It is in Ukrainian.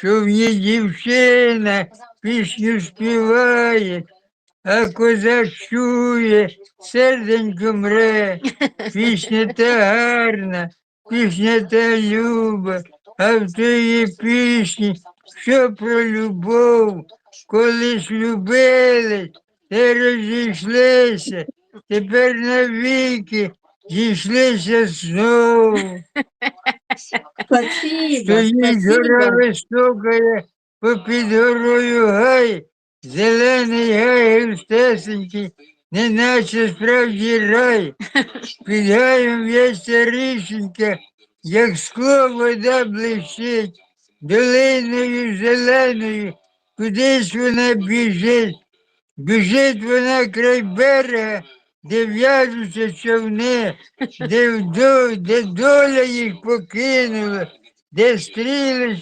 що в ній дівчина пісню співає, а козак чує, серденько мре, пісня та гарна, пісня та люба, а в тої пісні, що про любов, колись любили, та розійшлися, тепер навіки зійшлися знову. Спасибо, Стоїть гора спасибо. висока, попід горою гай, зелений гай густесенький, неначе справді рай. Під гаєм в'ється річенька, як скло вода блищить, долиною зеленою, кудись вона біжить. Біжить вона край берега, де в'яжуться човни, де, доля їх покинула, де стріли